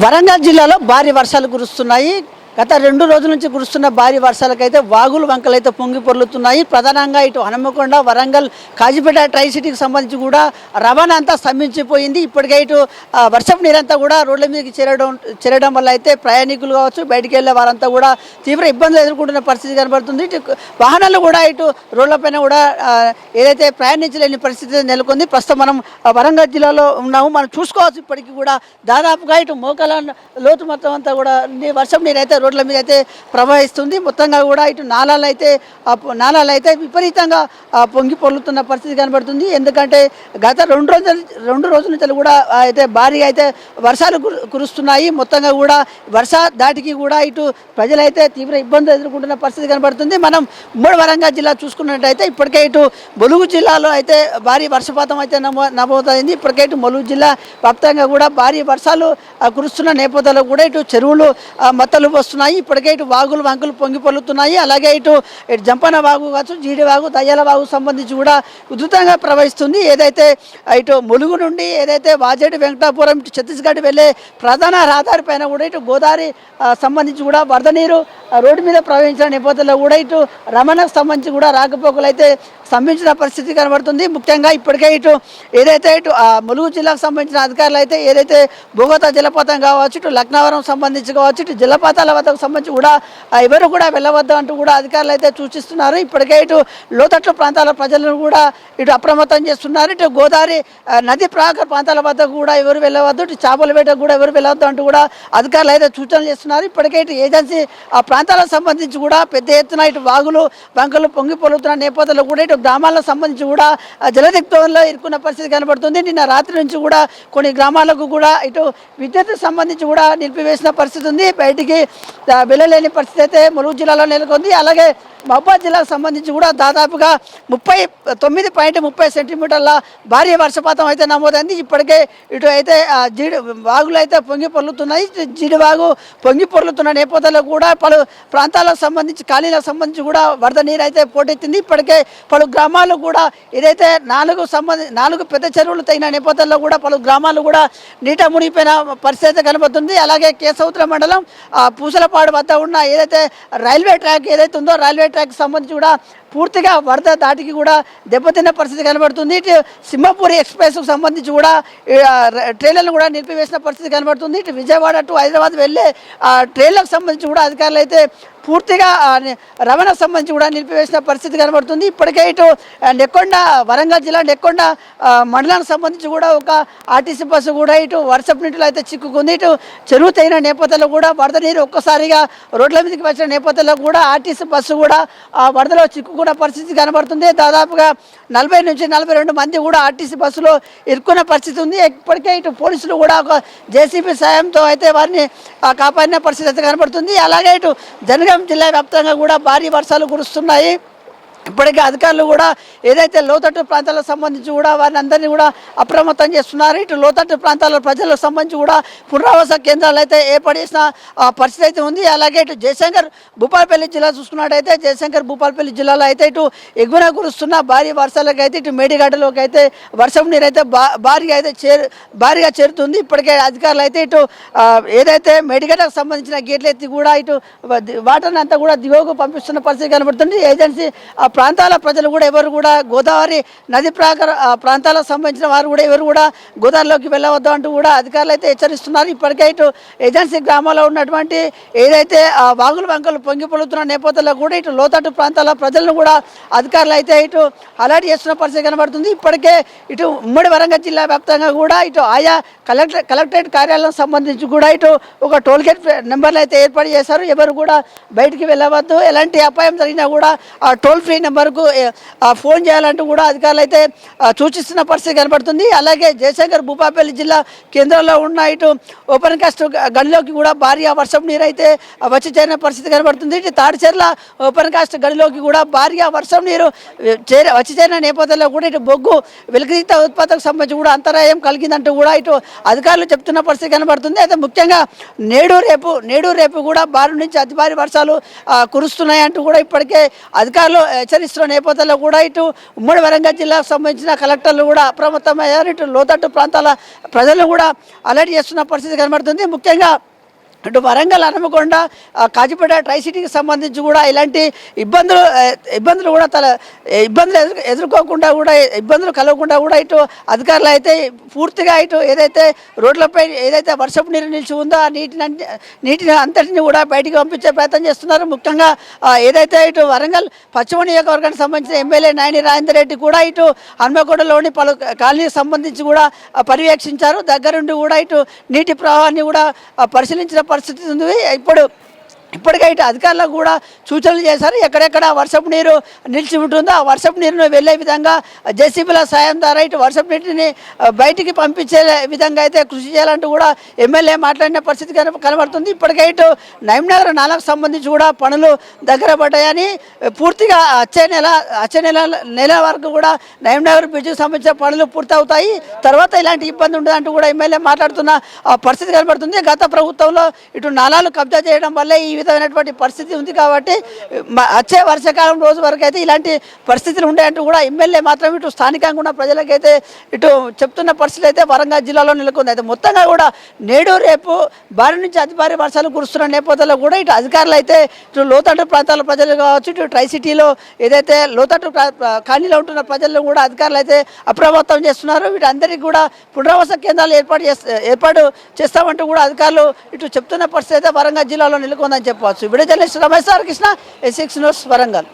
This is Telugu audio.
వరంగల్ జిల్లాలో భారీ వర్షాలు కురుస్తున్నాయి. గత రెండు రోజుల నుంచి కురుస్తున్న భారీ వర్షాలకైతే వాగులు వంకలైతే పొంగి పొర్లుతున్నాయి. ప్రధానంగా ఇటు హనుమకొండ వరంగల్ కాజీపేట ట్రై సిటీకి సంబంధించి కూడా రవాణా అంతా స్తంభించిపోయింది. ఇప్పటికే ఇటు వర్షపు నీరంతా కూడా రోడ్ల మీదకి చేరడం చేరడం వల్ల అయితే ప్రయాణికులు కావచ్చు బయటికి వెళ్ళే వారంతా కూడా తీవ్ర ఇబ్బందులు ఎదుర్కొంటున్న పరిస్థితి కనబడుతుంది. ఇటు వాహనాలు కూడా ఇటు రోడ్లపైన కూడా ఏదైతే ప్రయాణించలేని పరిస్థితి నెలకొంది ప్రస్తుతం మనం వరంగల్ జిల్లాలో ఉన్నాము. మనం చూసుకోవచ్చు ఇప్పటికీ కూడా దాదాపుగా ఇటు మోకాల లోతు మొత్తం అంతా కూడా నీ- వర్షం నీరు అయితే రోడ్ల మీద అయితే ప్రవహిస్తుంది. మొత్తంగా కూడా ఇటు నాలాలు అయితే నాలాలు అయితే విపరీతంగా పొంగి పొర్లుతున్న పరిస్థితి కనబడుతుంది. ఎందుకంటే గత రెండు రోజుల రెండు రోజుల నుంచి కూడా అయితే భారీగా అయితే వర్షాలు కురుస్తున్నాయి. మొత్తంగా కూడా వర్ష దాటికి కూడా ఇటు ప్రజలైతే తీవ్ర ఇబ్బందులు ఎదుర్కొంటున్న పరిస్థితి కనబడుతుంది. మనం ఉమ్మడి వరంగల్ జిల్లా చూసుకున్నట్టయితే ఇప్పటికే ఇటు ములుగు జిల్లాలో అయితే భారీ వర్షపాతం అయితే నమో నమోదైంది. ఇప్పటికే ఇటు ములుగు జిల్లా వ్యాప్తంగా కూడా భారీ వర్షాలు కురుస్తున్న నేపథ్యంలో కూడా ఇటు చెరువులు మత్తలు మత్తలు వస్తున్నాయి. ఇప్పటికే ఇటు వాగులు వంకులు పొంగి పొల్లుతున్నాయి అలాగే ఇటు ఇటు జంపన వాగు కావచ్చు జీడి వాగు దయ్యాల వాగు సంబంధించి కూడా ఉధృతంగా ప్రవహిస్తుంది. ఏదైతే ఇటు ములుగు నుండి ఏదైతే వాజేడు వెంకటాపురం ఇటు ఛత్తీస్గఢ్ వెళ్ళే ప్రధాన రహదారి పైన కూడా ఇటు గోదావరి సంబంధించి కూడా వరద నీరు రోడ్డు మీద ప్రవహించిన నేపథ్యంలో కూడా ఇటు రమణకు సంబంధించి కూడా రాకపోకలు అయితే స్తంభించిన పరిస్థితి కనబడుతుంది. ముఖ్యంగా ఇప్పటికే ఇటు ఏదైతే ఇటు ములుగు జిల్లాకు సంబంధించిన అధికారులు అయితే ఏదైతే భూగత జలపాతం కావచ్చు ఇటు లక్నవరం సంబంధించి కావచ్చు ఇటు జలపాతాల వద్దకు సంబంధించి కూడా ఎవరు కూడా వెళ్ళవద్దు అంటూ కూడా అధికారులు అయితే సూచిస్తున్నారు. ఇప్పటికే ఇటు లోతట్లు ప్రాంతాల ప్రజలను కూడా ఇటు అప్రమత్తం చేస్తున్నారు. ఇటు గోదావరి నది ప్రాక ప్రాంతాల వద్ద కూడా ఎవరు వెళ్ళవద్దు ఇటు చేపల వేటకు కూడా ఎవరు వెళ్ళవద్దు అంటూ కూడా అధికారులు అయితే సూచనలు చేస్తున్నారు. ఇప్పటికే ఇటు ఏజెన్సీ ఆ ప్రాంతాలకు సంబంధించి కూడా పెద్ద ఎత్తున ఇటు వాగులు వంకలు పొంగి పొలుతున్న నేపథ్యంలో కూడా ఇటు గ్రామాలకు సంబంధించి కూడా ఆ, జలదిగ్ధంలో ఇరుక్కున్న పరిస్థితి కనబడుతుంది. నిన్న రాత్రి నుంచి కూడా కొన్ని గ్రామాలకు కూడా ఇటు విద్యుత్ సంబంధించి కూడా నిలిపివేసిన పరిస్థితి ఉంది. బయటికి ఆ, వెళ్ళలేని పరిస్థితి అయితే ములుగు జిల్లాలో నెలకొంది. అలాగే మహబాద్ జిల్లాకు సంబంధించి కూడా దాదాపుగా ముప్పై తొమ్మిది పాయింట్ ముప్పై సెంటీమీటర్ల భారీ వర్షపాతం అయితే నమోదైంది. ఇప్పటికే ఇటు అయితే జీడి వాగులు అయితే పొంగి పొర్లుతున్నాయి. జీడివాగు పొంగి పొర్లుతున్న నేపథ్యంలో కూడా పలు ప్రాంతాలకు సంబంధించి ఖాళీలకు సంబంధించి కూడా వరద నీరు అయితే పోటెత్తింది. ఇప్పటికే పలు గ్రామాలు కూడా ఏదైతే నాలుగు సంబంధి నాలుగు పెద్ద చెరువులు తగిన నేపథ్యంలో కూడా పలు గ్రామాలు కూడా నీట మునిగిపోయిన పరిస్థితి అయితే కనబడుతుంది. అలాగే కేశవుత్ర మండలం ఆ, పాడు వద్ద ఉన్న ఏదైతే రైల్వే ట్రాక్ ఏదైతే ఉందో రైల్వే ట్రాక్ సంబంధించి కూడా పూర్తిగా వరద దాటికి కూడా దెబ్బతిన్న పరిస్థితి కనబడుతుంది. ఇటు సింహపూరి ఎక్స్ప్రెస్కు సంబంధించి కూడా ట్రైన్లను కూడా నిలిపివేసిన పరిస్థితి కనబడుతుంది. ఇటు విజయవాడ టు హైదరాబాద్ వెళ్ళే ఆ, ట్రైన్లకు సంబంధించి కూడా అధికారులు అయితే పూర్తిగా రవాణా రవాణాకు సంబంధించి కూడా నిలిపివేసిన పరిస్థితి కనబడుతుంది. ఇప్పటికే ఇటు నెక్కొండ వరంగల్ జిల్లా నెక్కొండ మండలానికి సంబంధించి కూడా ఒక ఆర్టీసీ బస్సు కూడా ఇటు వర్షపు నీటిలో అయితే చిక్కుకుంది. ఇటు చెరువు తగిన నేపథ్యంలో కూడా వరద నీరు ఒక్కసారిగా రోడ్ల మీదకి వచ్చిన నేపథ్యంలో కూడా ఆర్టీసీ బస్సు కూడా వరదలో చిక్కుకుంది. కూడా పరిస్థితి కనబడుతుంది. దాదాపుగా నలభై నుంచి నలభై రెండు మంది కూడా ఆర్టీసీ బస్సులో ఇరుక్కున్న పరిస్థితి ఉంది. ఇప్పటికే ఇటు పోలీసులు కూడా ఒక జేసీబీ సాయంతో అయితే వారిని కాపాడిన పరిస్థితి అయితే కనబడుతుంది. అలాగే ఇటు జనగాం జిల్లా వ్యాప్తంగా కూడా భారీ వర్షాలు కురుస్తున్నాయి. ఇప్పటికే అధికారులు కూడా ఏదైతే లోతట్టు ప్రాంతాలకు సంబంధించి కూడా వారిని అందరినీ కూడా అప్రమత్తం చేస్తున్నారు ఇటు లోతట్టు ప్రాంతాల ప్రజలకు సంబంధించి కూడా పునరావాస కేంద్రాలు అయితే ఏర్పడేసిన ఆ, పరిస్థితి అయితే ఉంది. అలాగే ఇటు జయశంకర్ భూపాలపల్లి జిల్లా చూసుకున్నట్టయితే జయశంకర్ భూపాలపల్లి జిల్లాలో అయితే ఇటు ఎగువన కురుస్తున్న భారీ వర్షాలకు అయితే ఇటు మేడిగడ్డలోకి అయితే వర్షం నీరు అయితే బా భారీగా అయితే చేరు భారీగా చేరుతుంది. ఇప్పటికే అధికారులు అయితే ఇటు ఏదైతే మేడిగడ్డకు సంబంధించిన గేట్లు ఎత్తి కూడా ఇటు వాటర్ని అంతా కూడా దిగువకు పంపిస్తున్న పరిస్థితి కనబడుతుంది. ఏజెన్సీ ప్రాంతాల ప్రజలు కూడా ఎవరు కూడా గోదావరి నది ప్రాకార ప్రాంతాలకు సంబంధించిన వారు కూడా ఎవరు కూడా గోదావరిలోకి వెళ్ళవద్దు అంటూ కూడా అధికారులు అయితే హెచ్చరిస్తున్నారు. ఇప్పటికే ఇటు ఏజెన్సీ గ్రామాల్లో ఉన్నటువంటి ఏదైతే ఆ వాగులు వంకలు పొంగి పొలుతున్న నేపథ్యంలో కూడా ఇటు లోతట్టు ప్రాంతాల ప్రజలను కూడా అధికారులు అయితే ఇటు అలర్ట్ చేస్తున్న పరిస్థితి కనబడుతుంది. ఇప్పటికే ఇటు ఉమ్మడి వరంగల్ జిల్లా వ్యాప్తంగా కూడా ఇటు ఆయా కలెక్టర్ కలెక్టరేట్ కార్యాలయం సంబంధించి కూడా ఇటు ఒక టోల్ గేట్ నెంబర్లు అయితే ఏర్పాటు చేశారు. ఎవరు కూడా బయటికి వెళ్ళవద్దు. ఎలాంటి అపాయం జరిగినా కూడా ఆ టోల్ ఫ్రీ నెంబర్కు ఫోన్ చేయాలంటూ కూడా అధికారులు అయితే సూచిస్తున్న పరిస్థితి కనబడుతుంది. అలాగే జయశంకర్ భూపాపల్లి జిల్లా కేంద్రంలో ఉన్న ఇటు ఓపెన్ కాస్ట్ గనిలోకి కూడా భారీ వర్షం నీరు అయితే వచ్చి చేరిన పరిస్థితి కనబడుతుంది. ఇటు తాడిచెర్ల ఓపెన్ కాస్ట్ గనిలోకి కూడా భారీ వర్షం నీరు ఏ, వచ్చి చేరిన నేపథ్యంలో కూడా ఇటు బొగ్గు వెలుగుదీత ఉత్పత్తికి సంబంధించి కూడా అంతరాయం కలిగిందంటూ కూడా ఇటు అధికారులు చెప్తున్న పరిస్థితి కనబడుతుంది. అయితే ముఖ్యంగా నేడు రేపు నేడు రేపు కూడా భారీ నుంచి అతి భారీ వర్షాలు కురుస్తున్నాయంటూ కురుస్తున్నాయి అంటూ కూడా ఇప్పటికే అధికారులు హెచ్చరిస్తున్న నేపథ్యంలో కూడా ఇటు ఉమ్మడి వరంగల్ జిల్లాకు సంబంధించిన కలెక్టర్లు కూడా అప్రమత్తమయ్యారు. ఇటు లోతట్టు ప్రాంతాల ప్రజలను కూడా అలర్ట్ చేస్తున్న పరిస్థితి కనబడుతుంది. ముఖ్యంగా ఇటు వరంగల్ హనుమకొండ ఆ, కాజీపేట ట్రై సిటీకి సంబంధించి కూడా ఇలాంటి ఇబ్బందులు ఇబ్బందులు కూడా తల ఇబ్బందులు ఎదురు ఎదుర్కోకుండా కూడా ఇబ్బందులు కలగకుండా కూడా ఇటు అధికారులు అయితే పూర్తిగా ఇటు ఏదైతే రోడ్లపై ఏదైతే వర్షపు నీరు నిలిచి ఉందో ఆ నీటిని నీటిని అంతటిని కూడా బయటికి పంపించే ప్రయత్నం చేస్తున్నారు. ముఖ్యంగా ఏదైతే ఇటు వరంగల్ పశ్చిమ నియోజకవర్గానికి సంబంధించిన ఎమ్మెల్యే నాయని రాజేందర్ రెడ్డి కూడా ఇటు హనుమకొండలోని పలు కాలనీకి సంబంధించి కూడా పర్యవేక్షించారు. దగ్గరుండి కూడా ఇటు నీటి ప్రవాహాన్ని కూడా పరిశీలించిన పరిస్థితి ఉంది ఇప్పుడు ఇప్పటికే ఇటు అధికారులకు కూడా సూచనలు చేశారు. ఎక్కడెక్కడ వర్షపు నీరు నిలిచి ఉంటుందో ఆ వర్షపు నీరును వెళ్ళే విధంగా జేసీబీల సాయం ద్వారా ఇటు వర్షపు నీటిని బయటికి పంపించే విధంగా అయితే కృషి చేయాలంటూ కూడా ఎమ్మెల్యే మాట్లాడిన పరిస్థితి కనబడుతుంది. ఇప్పటికే ఇటు నగర్ నాలకు సంబంధించి కూడా పనులు దగ్గర పడ్డాయని పూర్తిగా వచ్చే నెల వచ్చే నెల నెల వరకు కూడా నగర్ బ్రిడ్జ్కి సంబంధించిన పనులు పూర్తవుతాయి. తర్వాత ఇలాంటి ఇబ్బంది ఉండదంటూ కూడా ఎమ్మెల్యే మాట్లాడుతున్న ఆ, పరిస్థితి కనబడుతుంది. గత ప్రభుత్వంలో ఇటు నాలాలు కబ్జా చేయడం వల్లే ఈ విపరీతమైనటువంటి పరిస్థితి ఉంది కాబట్టి వచ్చే వర్షాకాలం రోజు వరకు అయితే ఇలాంటి పరిస్థితులు ఉంటాయంటూ కూడా ఎమ్మెల్యే మాత్రం ఇటు స్థానికంగా ఉన్న ప్రజలకైతే ఇటు చెప్తున్న పరిస్థితి అయితే వరంగల్ జిల్లాలో నెలకొంది. అయితే మొత్తంగా కూడా నేడు రేపు భారీ నుంచి అతి భారీ వర్షాలు కురుస్తున్న నేపథ్యంలో కూడా ఇటు అధికారులు అయితే ఇటు లోతట్టు ప్రాంతాల ప్రజలు కావచ్చు ఇటు ట్రై సిటీలో ఏదైతే లోతట్టు ప్రా- ఉంటున్న ప్రజలను కూడా అధికారులు అయితే అప్రమత్తం చేస్తున్నారు. వీటందరికీ కూడా పునరావాస కేంద్రాలు ఏర్పాటు చేస్త ఏర్పాటు చేస్తామంటూ కూడా అధికారులు ఇటు చెప్తున్న పరిస్థితి అయితే వరంగల్ జిల్లాలో నెలకొందని చెప్పవచ్చు video journalist Ramesh sir Krishna S six news Warangal